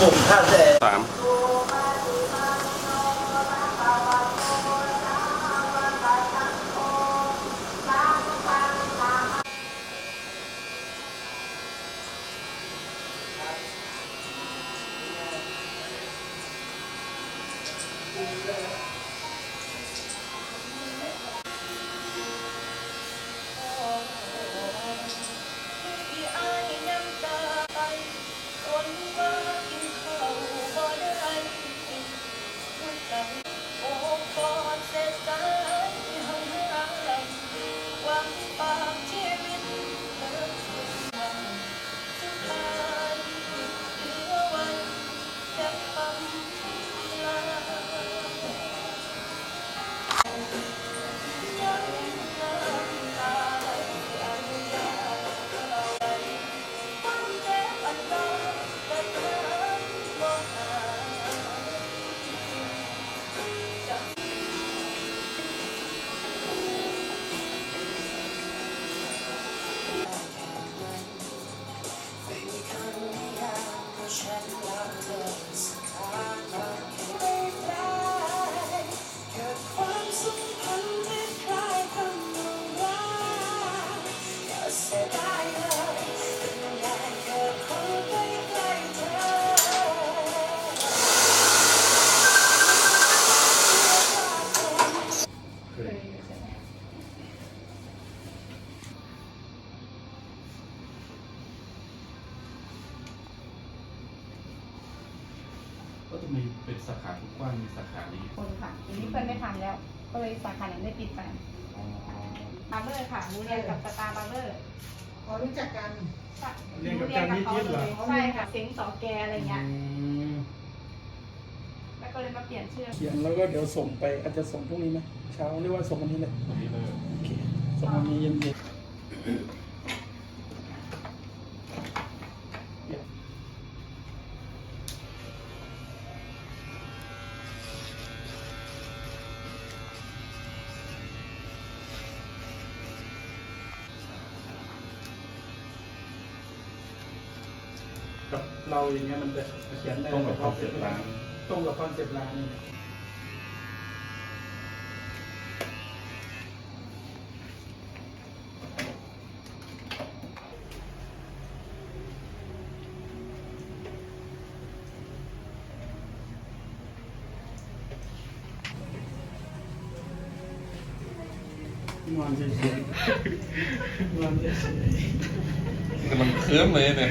งงท่าแต่สาม เป็นสาขาทุกกว้างมีสาขานี้คนค่ะทีนี้เพื่อนไม่ทำแล้ว ก็เลยสาขานั้นได้ปิดไปอ๋อบาร์เบอร์ค่ะหนูเรียนกับสตาร์บาร์เบอร์ขอรู้จักกันหนูเรียนกับเขาเลยใช่ค่ะเซ็งสอแกอะไรเงี้ยอืมแล้วก็เลยมาเปลี่ยนชื่อ เขียนแล้วก็เดี๋ยวส่งไปอาจจะส่งพรุ่งนี้ไหมเช้าหรือว่าส่งวันนี้เลยวันนี้เลยโอเคส่งวันนี้เย็นเเราอย่างเงี้ยมันจะเขียนได้ต้องกับคอนเซ็ปต์ร้านตรงกับคอนเซ็ปต์ร้านนี่นอนเฉยๆนอนเฉยกำลังเคลิ้มเลยเนี่ย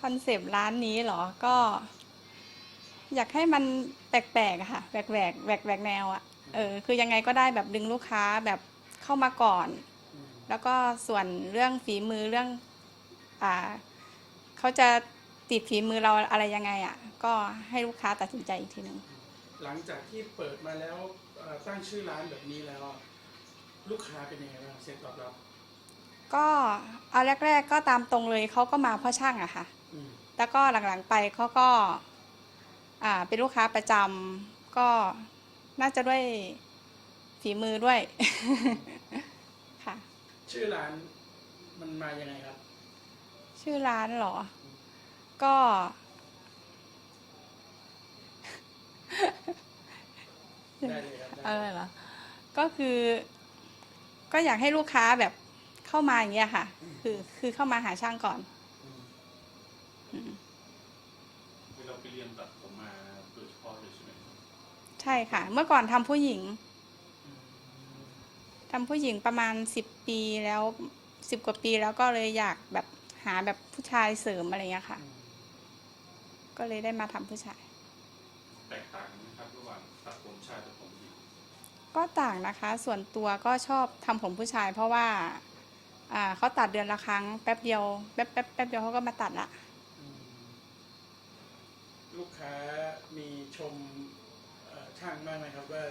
คอนเซปต์ร้านนี้เหรอ ก็ อยากให้มันแปลกๆอะค่ะแหวกแหวกแหวกแหวกแนวอะเออคือยังไงก็ได้แบบดึงลูกค้าแบบเข้ามาก่อน แล้วก็ส่วนเรื่องฝีมือเรื่อง อ่าเขาจะติดฝีมือเราอะไรยังไงอะก็ให้ลูกค้าตัดสินใจอีกทีหนึ่งหลังจากที่เปิดมาแล้วเอ่อตั้งชื่อร้านแบบนี้แล้วลูกค้าเป็นยังไงบ้างเสียงตอบรับก็เอาแรก ๆ ก็ตามตรงเลยเขาก็มาเพราะช่างอะค่ะอืม แล้วก็หลังๆไปเขาก็อ่าเป็นลูกค้าประจำก็น่าจะด้วยฝีมือด้วย ค่ะ ชื่อร้านมันมายังไงครับ ชื่อร้านเหรอ ก็ได้เลยครับได้อะไรเหรอ ก็คือ ก็อยากให้ลูกค้าแบบเข้ามาอย่างเงี้ยค่ะ คือคือเข้ามาหาช่างก่อน อืม อืม คือเราไปเรียน ตัดผมมาโดยเฉพาะเลยใช่ไหมครับใช่ค่ะ เมื่อก่อนทำผู้หญิงอืมทำผู้หญิงประมาณสิบปีแล้วสิบกว่าปีแล้วก็เลยอยากแบบหาแบบผู้ชายเสริมอะไรเงี้ยค่ะอืมก็เลยได้มาทำผู้ชาย แตกต่างไหมครับระหว่างตัดผมชายตัดผมหญิงก็ต่างนะคะ ส่วนตัวก็ชอบทำผมผู้ชาย เพราะว่า อ่าเขาตัดเดือนละครั้งแป๊บเดียวแป๊บแป๊บแป๊บเดียวเขาก็มาตัดละอืม ลูกค้ามีชมเอ่อช่างบ้างไหมครับว่า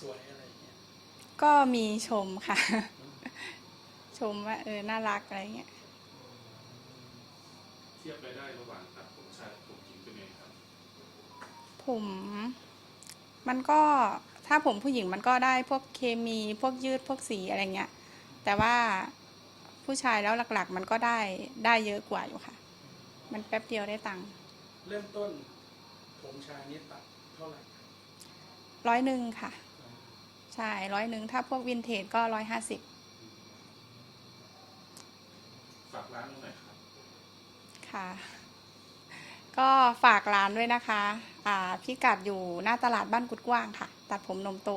สวยอะไรอย่างเงี้ยก็มีชมค่ะ ชมว่าเออน่ารักอะไรเงี้ยเทียบรายได้ระหว่างตัดผมชายตัดผมหญิงเป็นไงครับผมมันก็ถ้าผมผู้หญิงมันก็ได้พวกเคมีพวกยืดพวกสีอะไรเงี้ย แต่ว่าผู้ชายแล้วหลักๆ มันก็ได้ได้เยอะกว่าอยู่ค่ะ มันแป๊บเดียวได้ตังค์ เริ่มต้นผมชายนี่ตัดเท่าไหร่ครับร้อยหนึ่งค่ะ ใช่ร้อยหนึ่งถ้าพวกวินเทจก็ร้อยห้าสิบฝากร้านตรงไหนครับค่ะ ก็ฝากร้านด้วยนะคะอ่าพิกัดอยู่หน้าตลาดบ้านกุดกว้างค่ะ ตัดผมนมโต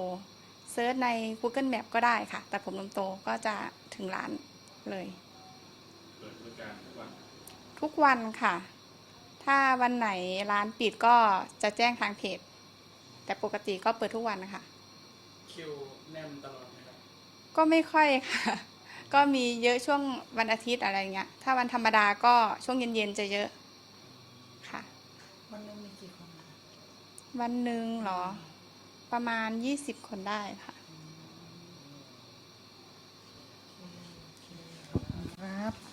เซิร์ชใน Google Map ก็ได้ค่ะ ตัดผมนมโตก็จะถึงร้านเลย เปิดบริการทุกวัน ทุกวันค่ะ ถ้าวันไหนร้านปิดก็จะแจ้งทางเพจ แต่ปกติก็เปิดทุกวันนะคะคิวแน่นตลอดไหมครับก็ไม่ค่อยค่ะ ก็มีเยอะช่วงวันอาทิตย์อะไรเงี้ย ถ้าวันธรรมดาก็ช่วงเย็นๆจะเยอะค่ะ วันหนึงมีกี่คนนะวันหนึ่งเหรอ ประมาณยี่สิบคนได้ค่ะ ครับ